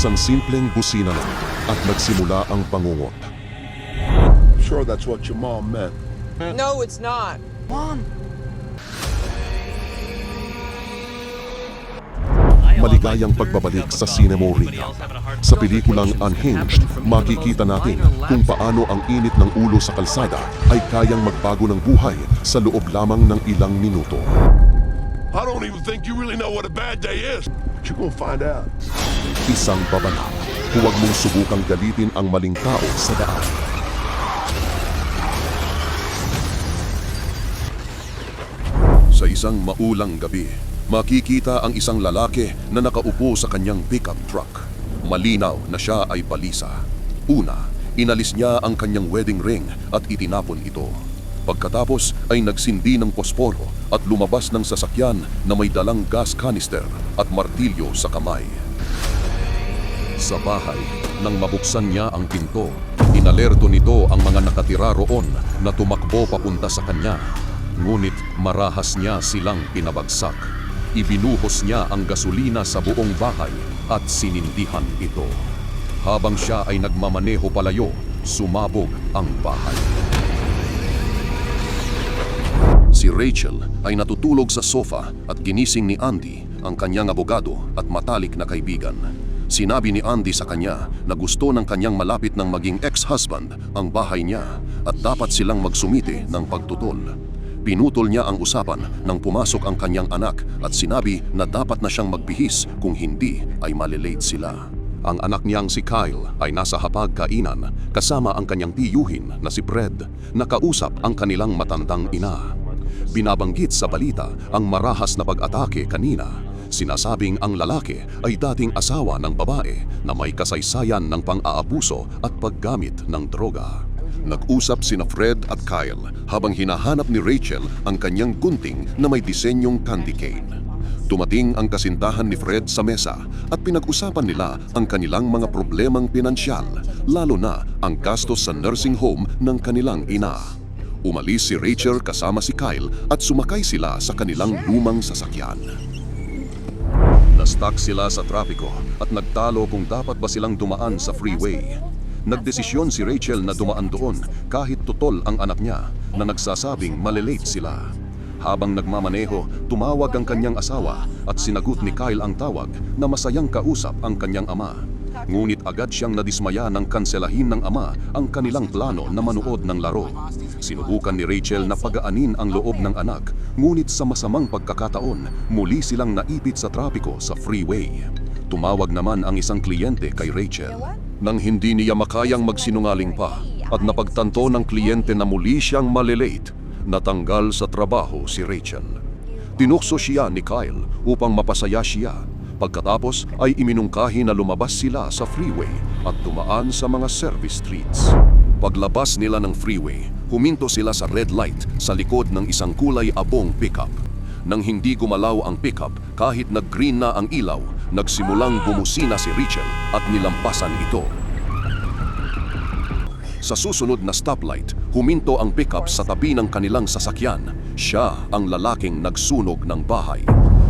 Isang simpleng busina lang at nagsimula ang pangungot. Sure that's what your mom meant. No, it's not. Maligayang pagbabalik sa Cinema Recap. Sa pelikulang Unhinged, makikita natin kung paano ang init ng ulo sa kalsada ay kayang magbago ng buhay sa loob lamang ng ilang minuto. I don't even think you really know what a bad day is. But you're gonna find out. Isang babala. Huwag mong subukang galitin ang maling tao sa daan. Sa isang maulang gabi, makikita ang isang lalaki na nakaupo sa kanyang pickup truck. Malinaw na siya ay balisa. Una, inalis niya ang kanyang wedding ring at itinapon ito. Pagkatapos ay nagsindi ng posporo at lumabas ng sasakyan na may dalang gas canister at martilyo sa kamay. Sa bahay, nang mabuksan niya ang pinto, inalerto nito ang mga nakatira roon na tumakbo papunta sa kanya. Ngunit marahas niya silang pinabagsak. Ibinuhos niya ang gasolina sa buong bahay at sinindihan ito. Habang siya ay nagmamaneho palayo, sumabog ang bahay. Si Rachel ay natutulog sa sofa at ginising ni Andy, ang kanyang abogado at matalik na kaibigan. Sinabi ni Andy sa kanya na gusto ng kanyang malapit ng maging ex-husband ang bahay niya at dapat silang magsumite ng pagtutol. Pinutol niya ang usapan nang pumasok ang kanyang anak at sinabi na dapat na siyang magbihis kung hindi ay malilate sila. Ang anak niyang si Kyle ay nasa hapag kainan kasama ang kanyang tiyuhin na si Fred na kausap ang kanilang matandang ina. Binabanggit sa balita ang marahas na pag-atake kanina. Sinasabing ang lalaki ay dating asawa ng babae na may kasaysayan ng pang-aabuso at paggamit ng droga. Nag-usap sina Fred at Kyle habang hinahanap ni Rachel ang kanyang gunting na may disenyong candy cane. Tumating ang kasintahan ni Fred sa mesa at pinag-usapan nila ang kanilang mga problemang pinansyal, lalo na ang gastos sa nursing home ng kanilang ina. Umalis si Rachel kasama si Kyle at sumakay sila sa kanilang lumang sasakyan. Nastak sila sa trapiko at nagtalo kung dapat ba silang dumaan sa freeway. Nagdesisyon si Rachel na dumaan doon kahit tutol ang anak niya na nagsasabing malilate sila. Habang nagmamaneho, tumawag ang kanyang asawa at sinagot ni Kyle ang tawag na masayang kausap ang kanyang ama. Ngunit agad siyang nadismaya ng kanselahin ng ama ang kanilang plano na manood ng laro. Sinubukan ni Rachel na pagaanin ang loob ng anak, ngunit sa masamang pagkakataon, muli silang naipit sa trapiko sa freeway. Tumawag naman ang isang kliyente kay Rachel. Nang hindi niya makayang magsinungaling pa at napagtanto ng kliyente na muli siyang malilate, natanggal sa trabaho si Rachel. Tinukso siya ni Kyle upang mapasaya siya. Pagkatapos ay iminungkahi na lumabas sila sa freeway at dumaan sa mga service streets. Paglabas nila ng freeway, huminto sila sa red light sa likod ng isang kulay abong pickup. Nang hindi gumalaw ang pickup kahit nag-green na ang ilaw, nagsimulang bumusina si Rachel at nilampasan ito. Sa susunod na stoplight, huminto ang pickup sa tabi ng kanilang sasakyan. Siya ang lalaking nagsunog ng bahay.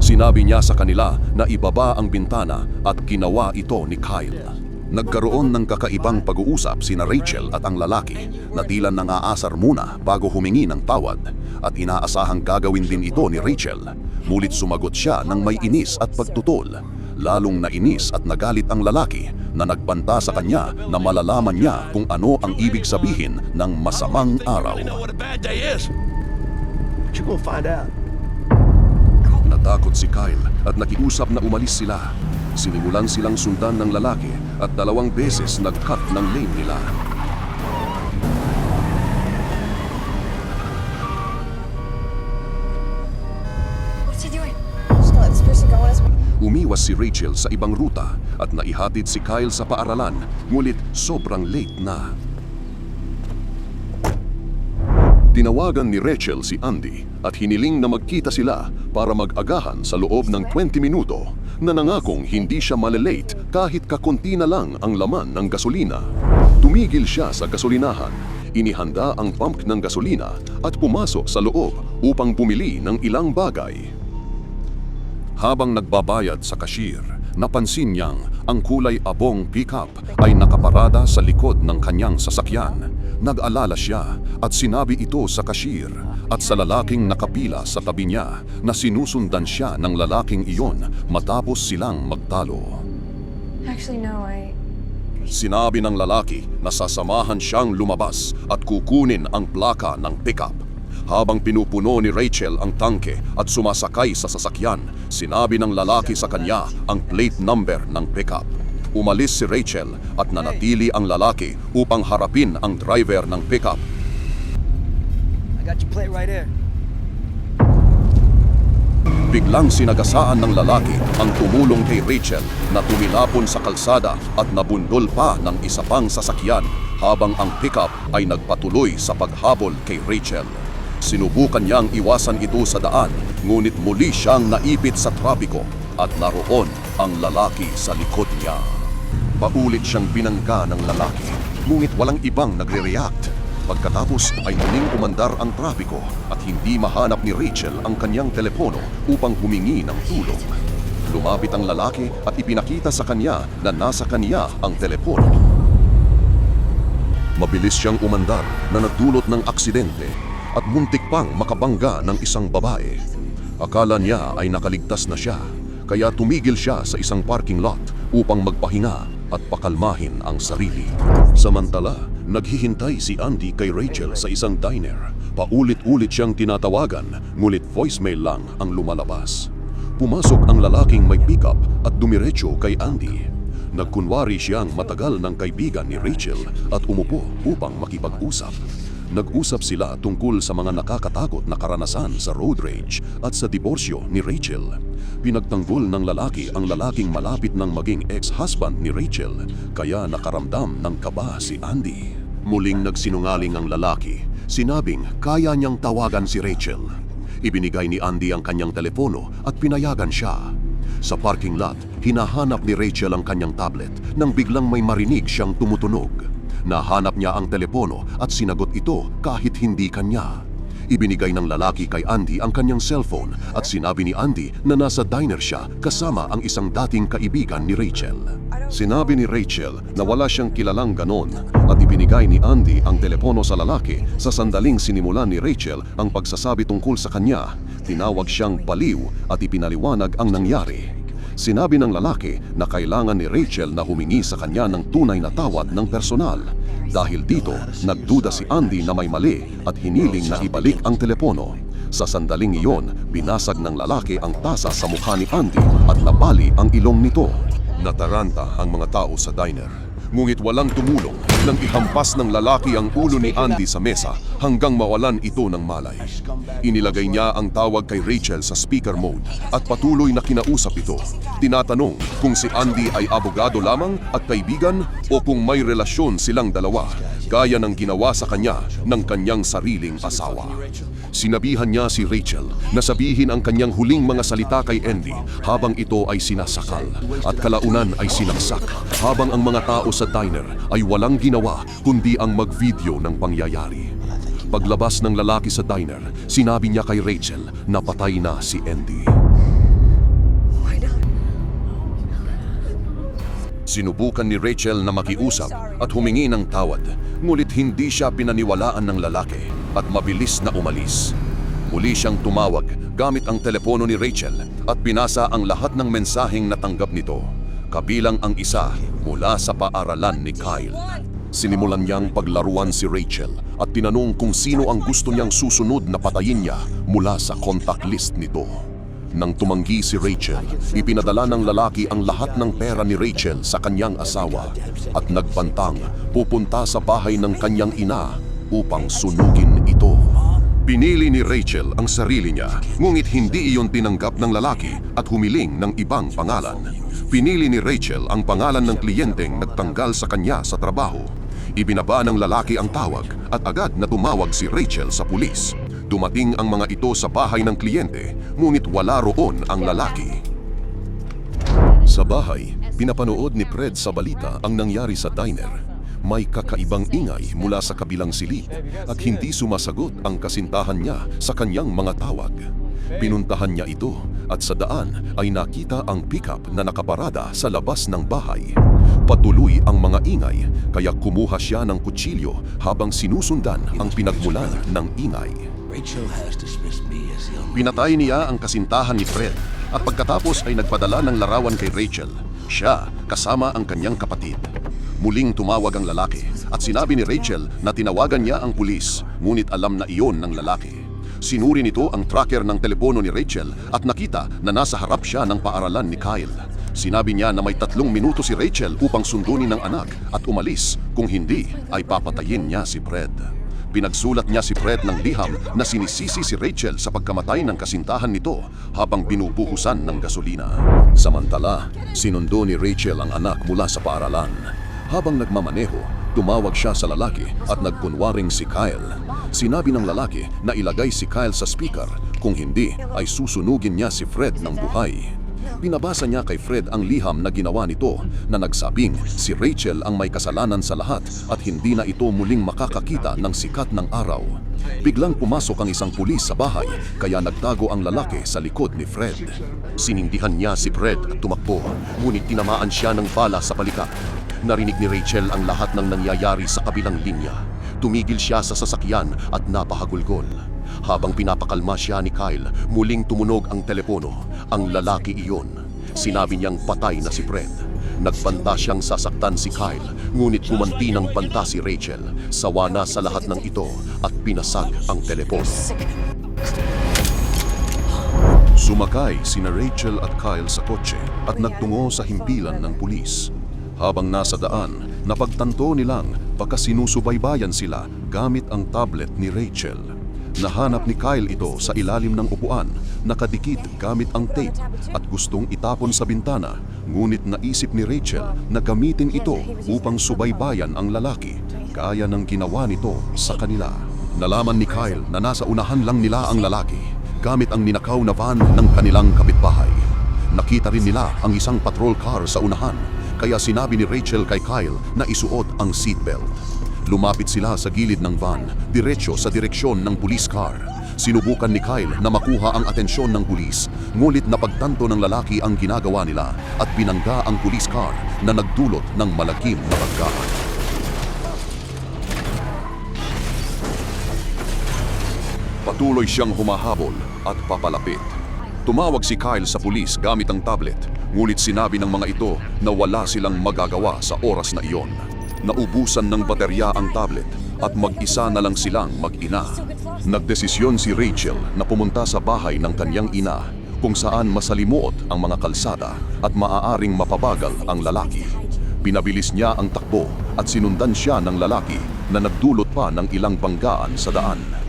Sinabi niya sa kanila na ibaba ang bintana at ginawa ito ni Kyle. Nagkaroon ng kakaibang pag-uusap sina Rachel at ang lalaki na tila nang aasar muna bago humingi ng tawad at inaasahang gagawin din ito ni Rachel. Mulit sumagot siya ng may inis at pagtutol. Lalong nainis at nagalit ang lalaki na nagbanta sa kanya na malalaman niya kung ano ang ibig sabihin ng masamang araw. Natakot si Kyle at nakiusap na umalis sila. Sinimulan silang sundan ng lalaki at dalawang beses nag-cut ng lane nila. Umiwas si Rachel sa ibang ruta at naihatid si Kyle sa paaralan, ngunit sobrang late na. Tinawagan ni Rachel si Andy at hiniling na magkita sila para mag-agahan sa loob ng 20 minuto na nangakong hindi siya malilate kahit kakunti na lang ang laman ng gasolina. Tumigil siya sa gasolinahan, inihanda ang pump ng gasolina at pumasok sa loob upang bumili ng ilang bagay. Habang nagbabayad sa cashier, napansin niyang ang kulay abong pickup ay nakaparada sa likod ng kanyang sasakyan. Nag-alala siya at sinabi ito sa cashier at sa lalaking nakapila sa tabi niya na sinusundan siya ng lalaking iyon matapos silang magtalo. Actually, no, I. Sinabi ng lalaki na sasamahan siyang lumabas at kukunin ang plaka ng pickup. Habang pinupuno ni Rachel ang tangke at sumasakay sa sasakyan, sinabi ng lalaki sa kanya ang plate number ng pickup. Umalis si Rachel at nanatili ang lalaki upang harapin ang driver ng pickup. I got your plate right here. Biglang sinagasaan ng lalaki ang tumulong kay Rachel na tumilapon sa kalsada at nabundol pa ng isa pang sasakyan habang ang pickup ay nagpatuloy sa paghabol kay Rachel. Sinubukan niyang iwasan ito sa daan ngunit muli siyang naipit sa trapiko at naroon ang lalaki sa likod niya. Paulit siyang binangga ng lalaki ngunit walang ibang nagre-react. Pagkatapos ay muling umandar ang trapiko at hindi mahanap ni Rachel ang kanyang telepono upang humingi ng tulong. Lumapit ang lalaki at ipinakita sa kanya na nasa kanya ang telepono. Mabilis siyang umandar na nagdulot ng aksidente at muntik pang makabangga ng isang babae. Akala niya ay nakaligtas na siya, kaya tumigil siya sa isang parking lot upang magpahinga at pakalmahin ang sarili. Samantala, naghihintay si Andy kay Rachel sa isang diner. Paulit-ulit siyang tinatawagan, ngulit voicemail lang ang lumalabas. Pumasok ang lalaking may pickup at dumiretso kay Andy. Nagkunwari siyang matagal ng kaibigan ni Rachel at umupo upang makipag-usap. Nag-usap sila tungkol sa mga nakakatakot na karanasan sa road rage at sa diborsyo ni Rachel. Pinagtanggol ng lalaki ang lalaking malapit ng maging ex-husband ni Rachel, kaya nakaramdam ng kaba si Andy. Muling nagsinungaling ang lalaki, sinabing kaya niyang tawagan si Rachel. Ibinigay ni Andy ang kanyang telepono at pinayagan siya. Sa parking lot, hinahanap ni Rachel ang kanyang tablet nang biglang may marinig siyang tumutunog. Nahanap niya ang telepono at sinagot ito kahit hindi kanya. Ibinigay ng lalaki kay Andy ang kanyang cellphone at sinabi ni Andy na nasa diner siya kasama ang isang dating kaibigan ni Rachel. Sinabi ni Rachel na wala siyang kilalang ganon at ibinigay ni Andy ang telepono sa lalaki sa sandaling sinimulan ni Rachel ang pagsasabi tungkol sa kanya. Tinawag siyang baliw at ipinaliwanag ang nangyari. Sinabi ng lalaki na kailangan ni Rachel na humingi sa kanya ng tunay na tawad ng personal. Dahil dito, nagduda si Andy na may mali at hiniling na ibalik ang telepono. Sa sandaling iyon, binasag ng lalaki ang tasa sa mukha ni Andy at nabali ang ilong nito. Nataranta ang mga tao sa diner. Ngunit walang tumulong nang ihampas ng lalaki ang ulo ni Andy sa mesa hanggang mawalan ito ng malay. Inilagay niya ang tawag kay Rachel sa speaker mode at patuloy na kinausap ito. Tinatanong kung si Andy ay abogado lamang at kaibigan o kung may relasyon silang dalawa, gaya ng ginawa sa kanya ng kanyang sariling asawa. Sinabihan niya si Rachel na sabihin ang kanyang huling mga salita kay Andy habang ito ay sinasakal at kalaunan ay sinaksak habang ang mga tao sa diner ay walang ginawa kundi ang mag-video ng pangyayari. Paglabas ng lalaki sa diner, sinabi niya kay Rachel na patay na si Andy. Sinubukan ni Rachel na makiusap at humingi ng tawad, ngulit hindi siya pinaniwalaan ng lalaki at mabilis na umalis. Muli siyang tumawag gamit ang telepono ni Rachel at binasa ang lahat ng mensaheng natanggap nito, kabilang ang isa mula sa paaralan ni Kyle. Sinimulan niyang paglaruan si Rachel at tinanong kung sino ang gusto niyang susunod na patayin niya mula sa contact list nito. Nang tumanggi si Rachel, ipinadala ng lalaki ang lahat ng pera ni Rachel sa kanyang asawa at nagpantang pupunta sa bahay ng kanyang ina upang sunugin ito. Pinili ni Rachel ang sarili niya, ngunit hindi iyon tinanggap ng lalaki at humiling ng ibang pangalan. Pinili ni Rachel ang pangalan ng kliyenteng nagtanggal sa kanya sa trabaho. Ibinaba ng lalaki ang tawag at agad na tumawag si Rachel sa pulis. Dumating ang mga ito sa bahay ng kliyente, ngunit wala roon ang lalaki. Sa bahay, pinapanood ni Fred sa balita ang nangyari sa diner. May kakaibang ingay mula sa kabilang silid at hindi sumasagot ang kasintahan niya sa kanyang mga tawag. Pinuntahan niya ito at sa daan ay nakita ang pickup na nakaparada sa labas ng bahay. Patuloy ang mga ingay kaya kumuha siya ng kutsilyo habang sinusundan ang pinagmulan ng ingay. Pinatay niya ang kasintahan ni Fred at pagkatapos ay nagpadala ng larawan kay Rachel. Siya kasama ang kanyang kapatid. Muling tumawag ang lalaki at sinabi ni Rachel na tinawagan niya ang pulis ngunit alam na iyon ng lalaki. Sinuri nito ang tracker ng telepono ni Rachel at nakita na nasa harap siya ng paaralan ni Kyle. Sinabi niya na may tatlong minuto si Rachel upang sundunin ng anak at umalis kung hindi ay papatayin niya si Fred. Pinagsulat niya si Fred ng liham na sinisisi si Rachel sa pagkamatay ng kasintahan nito habang binubuhusan ng gasolina. Samantala, sinundo ni Rachel ang anak mula sa paaralan. Habang nagmamaneho, tumawag siya sa lalaki at nagkunwaring si Kyle. Sinabi ng lalaki na ilagay si Kyle sa speaker kung hindi ay susunugin niya si Fred ng buhay. Pinabasa niya kay Fred ang liham na ginawa nito na nagsabing si Rachel ang may kasalanan sa lahat at hindi na ito muling makakakita ng sikat ng araw. Biglang pumasok ang isang pulis sa bahay kaya nagtago ang lalaki sa likod ni Fred. Sinindihan niya si Fred at tumakbo ngunit tinamaan siya ng bala sa balikat. Narinig ni Rachel ang lahat ng nangyayari sa kabilang linya. Tumigil siya sa sasakyan at napahagulgol. Habang pinapakalma siya ni Kyle, muling tumunog ang telepono. Ang lalaki iyon. Sinabi niyang patay na si Fred. Nagbanta siyang sasaktan si Kyle, ngunit pumanti ng banta si Rachel. Sawa na sa lahat ng ito at pinasag ang telepono. Sumakay sina Rachel at Kyle sa kotse at nagtungo sa himpilan ng pulis. Habang nasa daan, napagtanto nilang baka sinusubaybayan sila gamit ang tablet ni Rachel. Nahanap ni Kyle ito sa ilalim ng upuan, nakadikit gamit ang tape at gustong itapon sa bintana. Ngunit naisip ni Rachel na gamitin ito upang subaybayan ang lalaki, gaya ng ginawa nito sa kanila. Nalaman ni Kyle na nasa unahan lang nila ang lalaki, gamit ang ninakaw na van ng kanilang kapitbahay. Nakita rin nila ang isang patrol car sa unahan, kaya sinabi ni Rachel kay Kyle na isuot ang seatbelt. Lumapit sila sa gilid ng van, diretsyo sa direksyon ng police car. Sinubukan ni Kyle na makuha ang atensyon ng pulis, ngulit napagtanto ng lalaki ang ginagawa nila at binangga ang police car na nagdulot ng malakim na pagkaan. Patuloy siyang humahabol at papalapit. Tumawag si Kyle sa pulis gamit ang tablet, ngulit sinabi ng mga ito na wala silang magagawa sa oras na iyon. Naubusan ng baterya ang tablet at mag-isa na lang silang mag-ina. Nagdesisyon si Rachel na pumunta sa bahay ng kanyang ina kung saan masalimuot ang mga kalsada at maaaring mapabagal ang lalaki. Pinabilis niya ang takbo at sinundan siya ng lalaki na nagdulot pa ng ilang banggaan sa daan.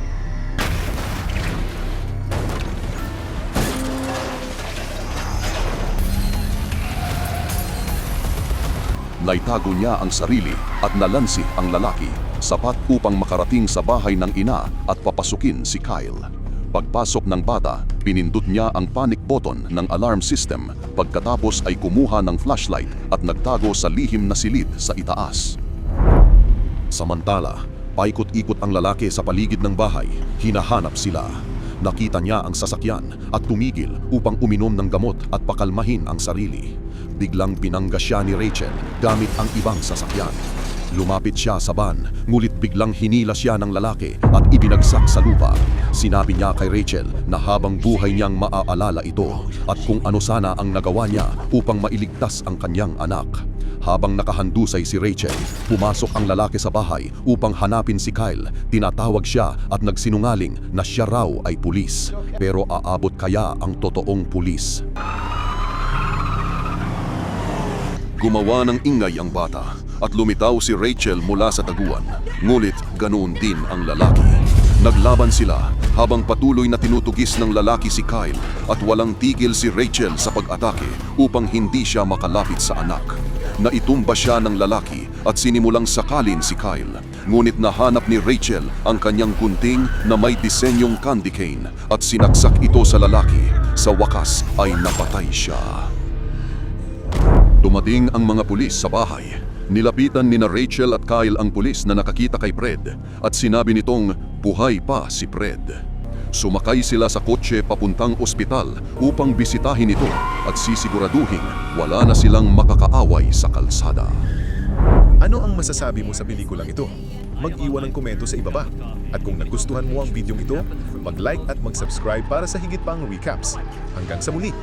Naitago niya ang sarili at nalansi ang lalaki, sapat upang makarating sa bahay ng ina at papasukin si Kyle. Pagpasok ng bata, pinindot niya ang panic button ng alarm system pagkatapos ay kumuha ng flashlight at nagtago sa lihim na silid sa itaas. Samantala, paikot-ikot ang lalaki sa paligid ng bahay, hinahanap sila. Nakita niya ang sasakyan at tumigil upang uminom ng gamot at pakalmahin ang sarili. Biglang binangga siya ni Rachel gamit ang ibang sasakyan. Lumapit siya sa van, ngulit biglang hinila siya ng lalaki at ibinagsak sa lupa. Sinabi niya kay Rachel na habang buhay niyang maaalala ito at kung ano sana ang nagawa niya upang mailigtas ang kanyang anak. Habang nakahandusay si Rachel, pumasok ang lalaki sa bahay upang hanapin si Kyle. Tinatawag siya at nagsinungaling na siya raw ay pulis. Pero aabot kaya ang totoong pulis? Gumawa ng ingay ang bata at lumitaw si Rachel mula sa taguan. Ngulit ganoon din ang lalaki. Naglaban sila habang patuloy na tinutugis ng lalaki si Kyle at walang tigil si Rachel sa pag-atake upang hindi siya makalapit sa anak. Naitumba siya ng lalaki at sinimulang sakalin si Kyle. Ngunit nahanap ni Rachel ang kanyang gunting na may disenyong candy cane at sinaksak ito sa lalaki. Sa wakas ay napatay siya. Dumating ang mga pulis sa bahay. Nilapitan ni na Rachel at Kyle ang pulis na nakakita kay Fred at sinabi nitong buhay pa si Fred. Sumakay sila sa kotse papuntang ospital upang bisitahin ito at sisiguraduhin wala na silang makakaaway sa kalsada. Ano ang masasabi mo sa pelikulang ito? Mag-iwan ng komento sa ibaba. At kung nagustuhan mo ang video ito, mag-like at mag-subscribe para sa higit pang recaps. Hanggang sa muli!